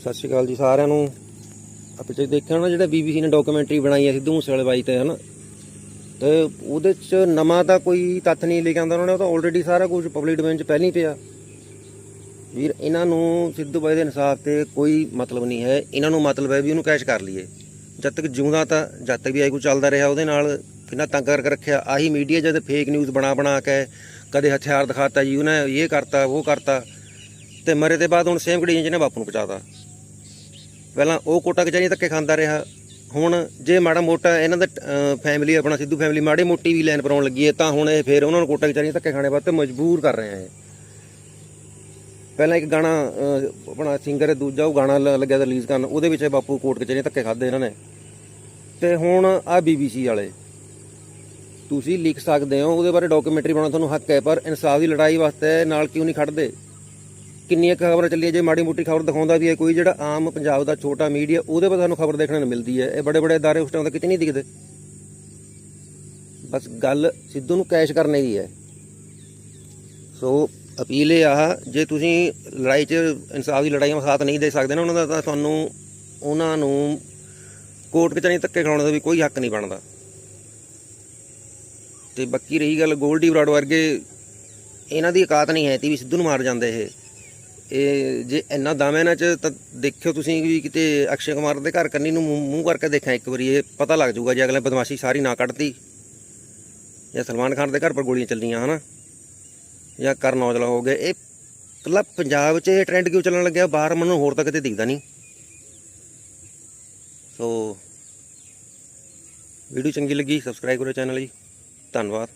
ਸਤਿ ਸ਼੍ਰੀ ਅਕਾਲ ਜੀ ਸਾਰਿਆਂ ਨੂੰ। ਆ ਪਿੱਛੇ ਦੇਖਿਆ ਨਾ ਜਿਹੜਾ ਬੀਬੀਸੀ ਨੇ ਡਾਕੂਮੈਂਟਰੀ ਬਣਾਈ ਹੈ ਸਿੱਧੂ ਮੂਸੇਵਾਲੇ ਬਾਈ ਤੇ, ਹਨਾ? ਤੇ ਉਹਦੇ ਚ ਨਵਾਂ ਤਾਂ ਕੋਈ ਤੱਥ ਨਹੀਂ ਲੈ ਕੇ ਆਉਂਦਾ ਉਹਨਾਂ ਨੇ, ਉਹ ਤਾਂ ਆਲਰੇਡੀ ਸਾਰਾ ਕੁਝ ਪਬਲਿਕ ਡੋਮੇਨ ਚ ਪਹਿਲਾਂ ਹੀ ਪਿਆ। ਵੀਰ, ਇਹਨਾਂ ਨੂੰ ਸਿੱਧੂ ਬਾਈ ਦੇ ਇਨਸਾਫ ਤੇ ਕੋਈ ਮਤਲਬ ਨਹੀਂ ਹੈ। ਇਹਨਾਂ ਨੂੰ ਮਤਲਬ ਹੈ ਵੀ ਉਹਨੂੰ ਕੈਸ਼ ਕਰ ਲਈਏ। ਜਦ ਤੱਕ ਜਿਉਂਦਾ ਤਾਂ, ਜਦ ਤੱਕ ਵੀ ਆਈ ਕੁਝ ਚੱਲਦਾ ਰਿਹਾ ਉਹਦੇ ਨਾਲ, ਕਿੰਨਾ ਤੰਗ ਕਰਕੇ ਰੱਖਿਆ। ਆਹੀ ਮੀਡੀਆ ਜਦ ਫੇਕ ਨਿਊਜ਼ ਬਣਾ ਬਣਾ ਕੇ ਕਦੇ ਹਥਿਆਰ ਦਿਖਾਤਾ ਜੀ, ਉਹਨੇ ਇਹ ਕਰਤਾ, ਉਹ ਕਰਤਾ। ਤੇ ਮਰੇ ਦੇ ਬਾਅਦ ਹੁਣ ਸੇਮ ਘੜੀ ਜਿਹਨੇ ਬਾਪੂ ਨੂੰ ਪਹੁੰਚਾਤਾ ਪਹਿਲਾਂ ਉਹ ਕੋਟਾ ਕਚਾਰੀ ਧੱਕੇ ਖਾਂਦਾ ਰਿਹਾ। ਹੁਣ ਜੇ ਮਾੜਾ ਮੋਟਾ ਇਹਨਾਂ ਦਾ ਫੈਮਿਲੀ ਆਪਣਾ ਸਿੱਧੂ ਫੈਮਿਲੀ ਮਾੜੀ ਮੋਟੀ ਵੀ ਲਾਈਨ ਪਰਾਉਣ ਲੱਗੀ ਹੈ, ਤਾਂ ਹੁਣ ਇਹ ਫੇਰ ਉਹਨਾਂ ਨੂੰ ਕੋਟਾ ਕਚਾਰੀ ਧੱਕੇ ਖਾਣੇ ਵਾਸਤੇ ਮਜਬੂਰ ਕਰ ਰਹੇ ਆ ਇਹ। ਪਹਿਲਾਂ ਇੱਕ ਗਾਣਾ ਆਪਣਾ ਸਿੰਗਰ ਦੂਜਾ ਉਹ ਗਾਣਾ ਲ- ਲੱਗਿਆ ਰਿਲੀਜ਼ ਕਰਨ, ਉਹਦੇ ਵਿੱਚ ਬਾਪੂ ਕੋਟ ਕਚਾਰੀ ਧੱਕੇ ਖਾਦੇ ਇਹਨਾਂ ਨੇ। ਤੇ ਹੁਣ ਆ ਬੀਬੀਸੀ ਵਾਲੇ। ਤੁਸੀਂ ਲਿਖ ਸਕਦੇ ਹੋ, ਉਹਦੇ ਬਾਰੇ ਡਾਕੂਮੈਂਟਰੀ ਬਣਾਉਣਾ ਤੁਹਾਨੂੰ ਹੱਕ ਹੈ, ਪਰ ਇਨਸਾਫ ਦੀ ਲੜਾਈ ਵਾਸਤੇ ਨਾਲ ਕਿਉਂ ਨਹੀਂ ਖੜਦੇ? ਕਿੰਨੀਆਂ ਕੁ ਖਬਰਾਂ ਚੱਲੀਆਂ ਜੇ ਮਾੜੀ ਮੋਟੀ ਖਬਰ ਦਿਖਾਉਂਦਾ ਵੀ ਹੈ ਕੋਈ ਜਿਹੜਾ ਆਮ ਪੰਜਾਬ ਦਾ ਛੋਟਾ ਮੀਡੀਆ ਉਹਦੇ 'ਤੇ ਤੁਹਾਨੂੰ ਖਬਰ ਦੇਖਣ ਨੂੰ ਮਿਲਦੀ ਹੈ ਇਹ ਬੜੇ ਬੜੇ ادارے ਉਸ ਟਾਈਮ ਤਾਂ ਕਿਤੇ ਨਹੀਂ ਦਿਖਦੇ ਬਸ ਗੱਲ ਸਿੱਧੂ ਨੂੰ ਕੈਸ਼ ਕਰਨੇ ਦੀ ਹੈ ਸੋ ਅਪੀਲ ਇਹ ਆ ਜੇ ਤੁਸੀਂ ਲੜਾਈ 'ਚ ਇਨਸਾਫ ਦੀ ਲੜਾਈਆਂ 'ਚ ਸਾਥ ਨਹੀਂ ਦੇ ਸਕਦੇ ਨਾ ਉਹਨਾਂ ਦਾ ਤਾਂ ਤੁਹਾਨੂੰ ਉਹਨਾਂ ਨੂੰ ਕੋਰਟ ਕਚਹਿਰੀ ਧੱਕੇ ਖਾਣ ਦਾ ਵੀ ਕੋਈ ਹੱਕ ਨਹੀਂ ਬਣਦਾ ਤੇ ਬਾਕੀ ਰਹੀ ਗੱਲ ਗੋਲਡੀ ਬਰਾਡ ਵਰਗੇ ਇਹਨਾਂ ਦੀ ਔਕਾਤ ਨਹੀਂ ਹੈ ਤੀ ਵੀ ਸਿੱਧੂ ਨੂੰ ਮਾਰ ਜਾਂਦੇ ਇਹ ਇਹ ਜੇ ਇੰਨਾ ਦਮ ਹੈ ਇਹਨਾਂ ਚ, ਤਾਂ ਦੇਖਿਓ ਤੁਸੀਂ ਵੀ ਕਿਤੇ ਅਕਸ਼ੇ ਕੁਮਾਰ ਦੇ ਘਰ ਕੰਨੀ ਨੂੰ ਮੂੰਹ ਮੂੰਹ ਕਰਕੇ ਦੇਖਾਂ ਇੱਕ ਵਾਰੀ, ਇਹ ਪਤਾ ਲੱਗ ਜਾਊਗਾ ਜੇ ਅਗਲੇ ਬਦਮਾਸ਼ੀ ਸਾਰੀ ਨਾ ਕੱਢਤੀ। ਜਾਂ ਸਲਮਾਨ ਖਾਨ ਦੇ ਘਰ ਪਰ ਗੋਲੀਆਂ ਚੱਲੀਆਂ ਹਨਾ? ਜਾਂ ਕਰਨ ਔਜਲਾ ਹੋ ਗਏ। ਇਹ ਕੱਲਾ ਪੰਜਾਬ 'ਚ ਇਹ ਟ੍ਰੈਂਡ ਕਿਉਂ ਚੱਲਣ ਲੱਗਿਆ? ਬਾਹਰ ਮੈਨੂੰ ਹੋਰ ਤਾਂ ਕਿਤੇ ਦਿਖਦਾ ਨਹੀਂ। ਸੋ ਵੀਡੀਓ ਚੰਗੀ ਲੱਗੀ ਸਬਸਕ੍ਰਾਈਬ ਕਰੋ ਚੈਨਲ ਜੀ। ਧੰਨਵਾਦ।